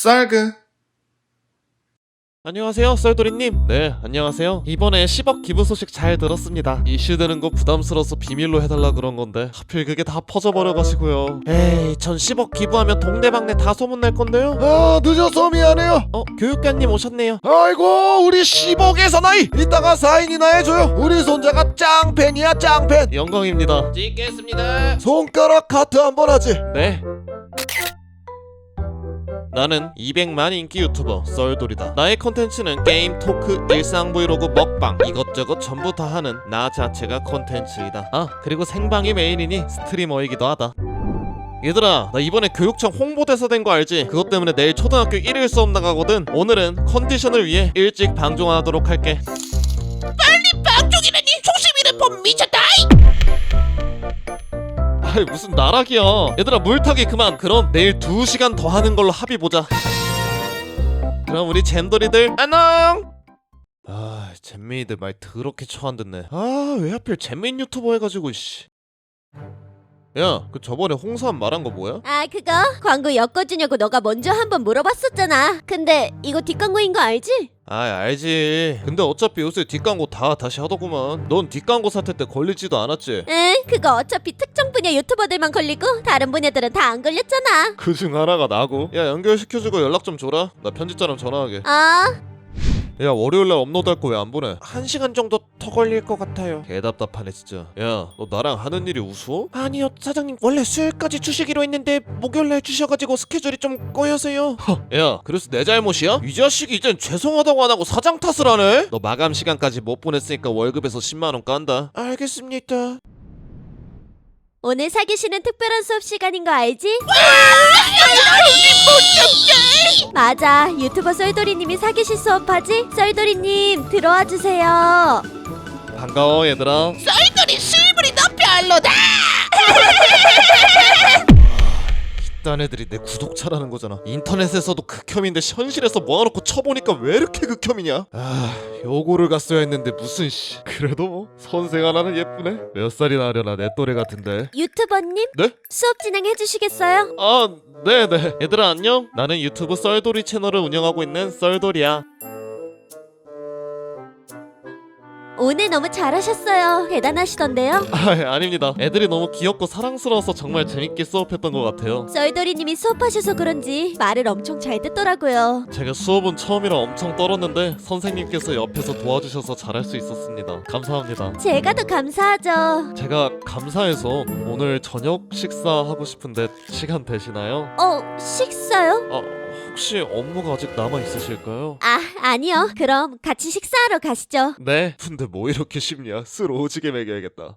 쌀그. 안녕하세요 썰도리님. 네 안녕하세요. 이번에 10억 기부 소식 잘 들었습니다. 이슈되는 거 부담스러워서 비밀로 해달라 그런 건데 하필 그게 다 퍼져버려가지고요. 에이 전 10억 기부하면 동네방네 다 소문날 건데요? 아 늦어서 미안해요. 어 교육관님 오셨네요. 아이고 우리 10억의 사나이! 이따가 사인이나 해줘요. 우리 손자가 짱팬이야 짱팬. 영광입니다. 찍겠습니다. 손가락 하트 한번 하지. 네 나는 200만 인기 유튜버 썰돌이다. 나의 컨텐츠는 게임, 토크, 일상 브이로그, 먹방 이것저것 전부 다 하는 나 자체가 컨텐츠이다. 아 그리고 생방이 메인이니 스트리머이기도 하다. 얘들아 나 이번에 교육청 홍보대사 된 거 알지? 그것 때문에 내일 초등학교 1일 수업 나가거든. 오늘은 컨디션을 위해 일찍 방종하도록 할게. 방종이라니! 초심이를 본 미쳤다 아이 무슨 나락이야. 얘들아 물타기 그만. 그럼 내일 2시간 더 하는 걸로 합의 보자. 그럼 우리 잼돌이들 안녕! 아 잼민이들 말 더럽게 처안 듣네. 아 왜 하필 잼민 유튜버 해가지고 씨 야, 그 저번에 홍삼 말한 거 뭐야? 아 그거 광고 엮어주냐고 너가 먼저 한번 물어봤었잖아 근데 이거 뒷광고인 거 알지? 아, 알지. 근데 어차피 요새 뒷광고 다 다시 하더구만. 넌 뒷광고 사태 때 걸리지도 않았지? 응 그거 어차피 특정 분야 유튜버들만 걸리고 다른 분야들은 다 안 걸렸잖아 그 중 하나가 나고. 야, 연결시켜주고 연락 좀 줘라. 나 편집자랑 전화하게. 아 야 월요일날 업로드할 거 왜 안 보내? 한 시간 정도 더 걸릴 것 같아요 개답답하네 진짜 야 너 나랑 하는 일이 우스워? 아니요 사장님 원래 수요일까지 주시기로 했는데 목요일날 주셔가지고 스케줄이 좀 꼬여서요 야 그래서 내 잘못이야? 이 자식이 이젠 죄송하다고 안 하고 사장 탓을 하네? 너 마감 시간까지 못 보냈으니까 월급에서 10만 원 깐다 알겠습니다 오늘 사귀시는 특별한 수업 시간인 거 알지? 맞아 유튜버 썰돌이님이 사귀실 수업 하지? 썰돌이님 들어와 주세요 반가워 얘들아 썰돌이 실물이 너 별로다 이 딴 애들이 내 구독자라는 거잖아. 인터넷에서도 극혐인데 현실에서 모아놓고 쳐보니까 왜 이렇게 극혐이냐? 아 요거를 갔어야 했는데 무슨 씨. 그래도 뭐 선생 하나는 예쁘네. 몇 살이나 하려나 내 또래 같은데. 유튜버님? 네? 수업 진행해 주시겠어요? 아 네네. 얘들아 안녕. 나는 유튜브 썰돌이 채널을 운영하고 있는 썰돌이야 오늘 너무 잘하셨어요. 대단하시던데요? 아 아닙니다. 애들이 너무 귀엽고 사랑스러워서 정말 재밌게 수업했던 것 같아요. 썰돌이님이 수업하셔서 그런지 말을 엄청 잘 듣더라고요. 제가 수업은 처음이라 엄청 떨었는데 선생님께서 옆에서 도와주셔서 잘할 수 있었습니다. 감사합니다. 제가 더 감사하죠. 제가 감사해서 오늘 저녁 식사 하고 싶은데 시간 되시나요? 어 식사요? 아 혹시 업무가 아직 남아 있으실까요? 아 아니요 그럼 같이 식사하러 가시죠 네. 근데 뭐 이렇게 쉽냐? 술 오지게 먹여야겠다.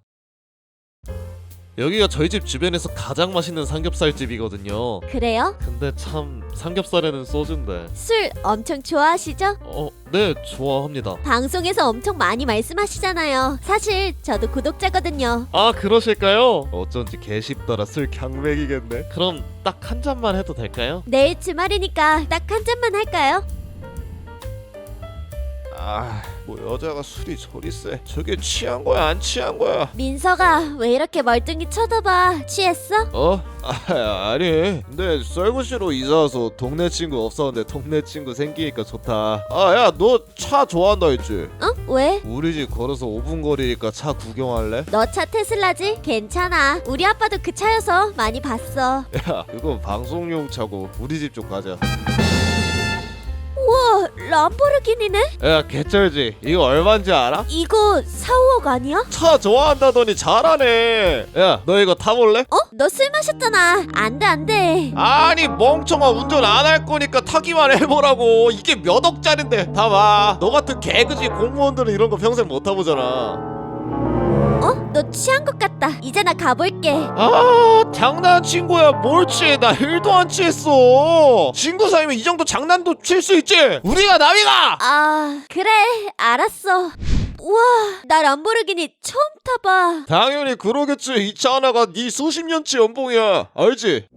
여기가 저희 집 주변에서 가장 맛있는 삼겹살 집이거든요. 그래요? 근데 참 삼겹살에는 소주인데. 술 엄청 좋아하시죠? 어, 네, 좋아합니다. 방송에서 엄청 많이 말씀하시잖아요 사실 저도 구독자거든요 아, 그러실까요? 어쩐지 개쉽더라 술 강맥이겠네. 그럼 딱 한 잔만 해도 될까요? 내일 주말이니까 딱 한 잔만 할까요? 아 뭐 여자가 술이 저리 세 저게 취한 거야 안 취한 거야 민서가 왜 이렇게 멀뚱히 쳐다봐 취했어? 어? 아 아니 근데 썰구시로 이사 와서 동네 친구 없었는데 동네 친구 생기니까 좋다 아 야 너 차 좋아한다 했지? 어? 왜? 우리 집 걸어서 5분 거리니까 차 구경할래? 너 차 테슬라지? 괜찮아 우리 아빠도 그 차여서 많이 봤어 야 이거 방송용 차고 우리 집 쪽 가자 람보르기니네? 야 개쩔지 이거 얼마인지 알아? 이거 4, 5억 아니야? 차 좋아한다더니 잘하네 야 너 이거 타볼래? 어? 너 술 마셨잖아 안 돼 안 돼 아니 멍청아 운전 안 할 거니까 타기만 해보라고 이게 몇 억짜린데 봐봐 너 같은 개그지 공무원들은 이런 거 평생 못 타보잖아 어? 너 취한 것 같다. 이제 나 가볼게. 아 장난친 거야. 뭘 취해? 나 1도 안 취했어. 친구 사이면 이 정도 장난도 칠 수 있지? 우리가 남이가! 아 그래. 알았어. 우와 나 람보르기니 처음 타봐. 당연히 그러겠지. 이 차 하나가 네 수십 년치 연봉이야. 알지?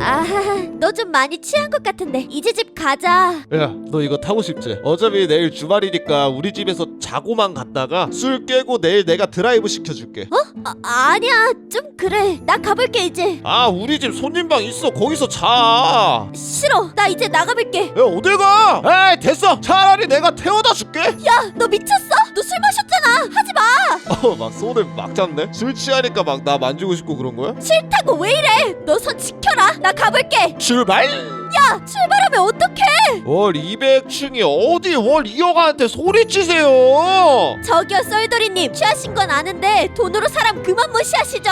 아 너 좀 많이 취한 것 같은데 이제 집 가자. 야, 너 이거 타고 싶지? 어차피 내일 주말이니까 우리 집에서 자고만 갔다가 술 깨고 내일 내가 드라이브 시켜줄게. 아, 아니야 좀 그래. 나 가볼게 이제. 아, 우리 집 손님방 있어. 거기서 자. 싫어. 나 이제 나가볼게. 야, 어딜 가? 에이, 됐어. 차라리 내가 태워다 줄게. 야 너 미쳤어? 너술 마셨잖아. 하지 마. 어, 막 손을 막 잡네. 술 취하니까 막 나 만지고 싶고 그런 거야? 싫다고 왜 이래? 너손 지켜라. 나 가볼게. 출발! 야 출발하면 어떡해? 월 200층이 어디 월 2억한테 소리치세요? 저기요 썰돌이님 취하신 건 아는데 돈으로 사람 그만 무시하시죠.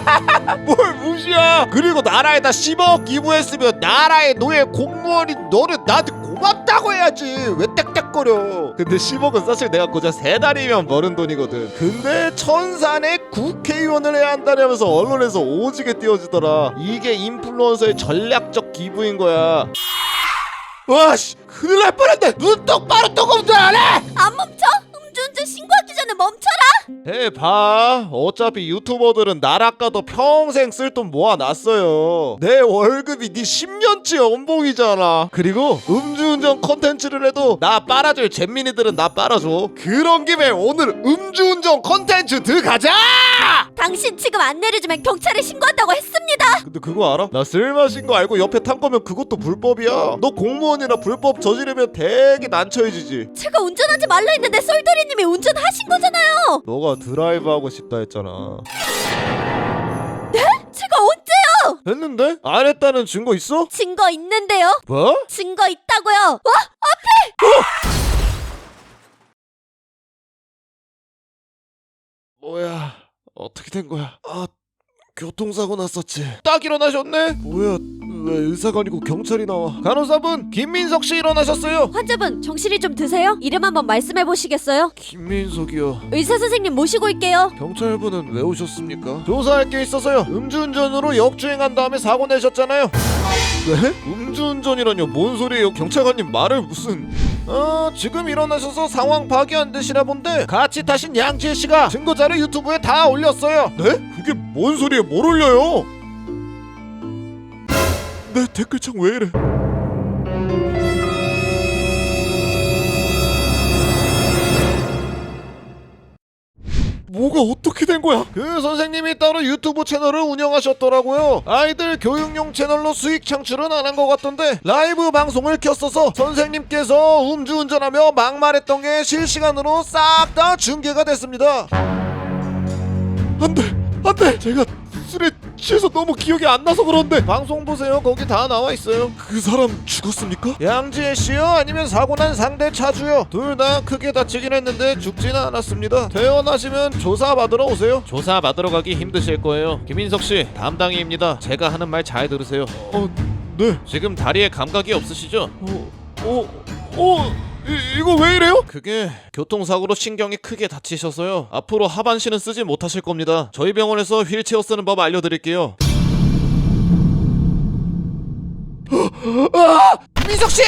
뭘 무시야? 그리고 나라에다 10억 기부했으면 나라의 노예 공무원인 너는 나한테 고맙다고 해야지 왜 땡땡거려 근데 10억은 사실 내가 고작 세 달이면 버는 돈이거든 근데 천산에 국회의원을 해야 한다면서 언론에서 오지게 띄워주더라 이게 인플루언서의 전략적 기부인 거야 와씨 큰일 날 뻔했네 눈 똑바로 뜨고도 안해 안 멈춰? 음주운전 신고하기 전에 멈춰라. 해봐. 어차피 유튜버들은 나락가도 평생 쓸 돈 모아놨어요. 내 월급이 네 10년치 연봉이잖아. 그리고 음주운전 컨텐츠를 해도 나 빨아줄 잼민이들은 나 빨아줘. 그런 김에 오늘 음주운전 컨텐츠 들어가자! 당신 지금 안 내려주면 경찰에 신고한다고 했습니다. 근데 그거 알아? 나 쓸맛인 거 알고 옆에 탄 거면 그것도 불법이야. 너 공무원이라 불법 저지르면 되게 난처해지지. 제가 운전하지 말라 했는데 썰돌이님이 운전하신 거잖아요. 너가 드 라이브 하고 싶다 했잖아 제가 언제요? 했는데? 안 했다는 증거 있어? 증거 있는데요. 뭐? 증거 있다고요. 와 뭐야 어떻게 된 거야 아 교통사고 났었지 딱 일어나셨네 뭐야 왜 의사가 아니고 경찰이 나와 간호사분 김민석 씨 일어나셨어요 환자분 정신이 좀 드세요? 이름 한번 말씀해 보시겠어요? 김민석이요 의사 선생님 모시고 올게요. 경찰분은 왜 오셨습니까? 조사할 게 있어서요 음주운전으로 역주행한 다음에 사고 내셨잖아요 네? 음주운전이라뇨 뭔 소리예요 경찰관님 말을 무슨 어 지금 일어나셔서 상황 파악이 안 되시나 본데 같이 타신 양지혜 씨가 증거자료 유튜브에 다 올렸어요 네? 그게 뭔 소리예요 뭘 올려요 내 댓글창 왜 이래 뭐가 어떻게 된 거야? 그 선생님이 따로 유튜브 채널을 운영하셨더라고요. 아이들 교육용 채널로 수익 창출은 안 한 것 같던데 라이브 방송을 켰어서 선생님께서 음주운전하며 막말했던 게 실시간으로 싹 다 중계가 됐습니다. 안돼, 안돼, 제가 술에 취해서 너무 기억이 안 나서 그런데 방송 보세요. 거기 다 나와 있어요. 그 사람 죽었습니까? 양지혜 씨요? 아니면 사고 난 상대 차주요? 둘 다 크게 다치긴 했는데 죽지는 않았습니다. 퇴원하시면 조사 받으러 오세요. 조사 받으러 가기 힘드실 거예요. 김인석 씨 담당이입니다. 제가 하는 말 잘 들으세요. 어, 네. 지금 다리에 감각이 없으시죠? 어, 어, 어. 이, 이거 왜 이래요? 그게 교통사고로 신경이 크게 다치셔서요. 앞으로 하반신은 쓰지 못하실 겁니다. 저희 병원에서 휠체어 쓰는 법 알려드릴게요. 아! 민석 씨!